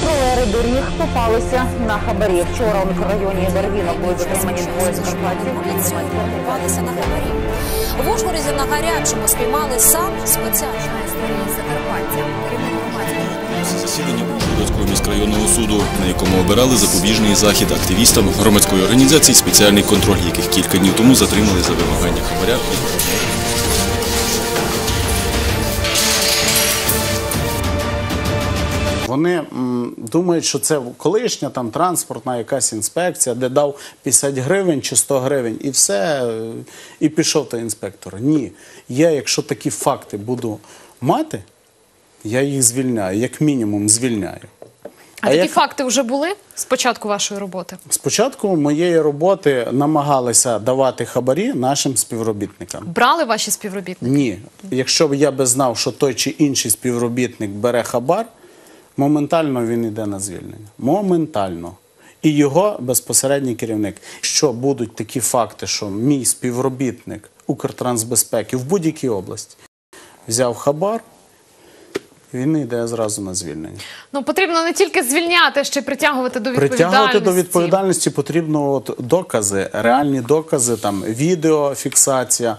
Інспектори доріг попалися на хабарі. Вчора у мікрорайоні Дарвінок були затримані двоє закарпатців. Попалися на хабарі. В Ужгороді на гарячому спіймали сам спеціальна історія Закарпаття. Засідання Ужгородського міськрайонного суду, на якому обирали запобіжний захід активістам громадської організації «Спеціальний контроль», яких кілька днів тому затримали за вимагання хабаря. Вони м, думають, що це колишня там транспортна якась інспекція, де дав 50 гривень чи 100 гривень, і все, е, і пішов той інспектор. Ні. Я, якщо такі факти буду мати, я їх звільняю, як мінімум звільняю. А, такі як- факти вже були з початку вашої роботи? Спочатку моєї роботи намагалися давати хабарі нашим співробітникам. Брали ваші співробітники? Ні. Якщо б я би знав, що той чи інший співробітник бере хабар, моментально він йде на звільнення. Моментально. І його безпосередній керівник. Що будуть такі факти, що мій співробітник Укртрансбезпеки в будь-якій області взяв хабар, він йде зразу на звільнення. Ну потрібно не тільки звільняти, ще й притягувати до відповідальності. Притягувати до відповідальності потрібно от докази, реальні докази, там відеофіксація.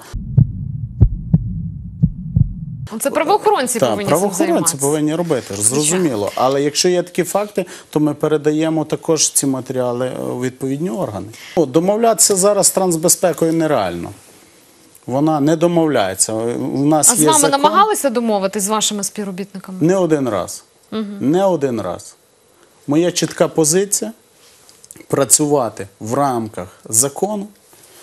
Це правоохоронці Так, повинні правоохоронці повинні робити, зрозуміло. Але якщо є такі факти, то ми передаємо також ці матеріали у відповідні органи. Ну, Домовлятися зараз з трансбезпекою нереально. Вона не домовляється. У нас А з є вами закон намагалися домовитись з вашими співробітниками? не один раз. Не один раз. Моя чітка позиція працювати в рамках закону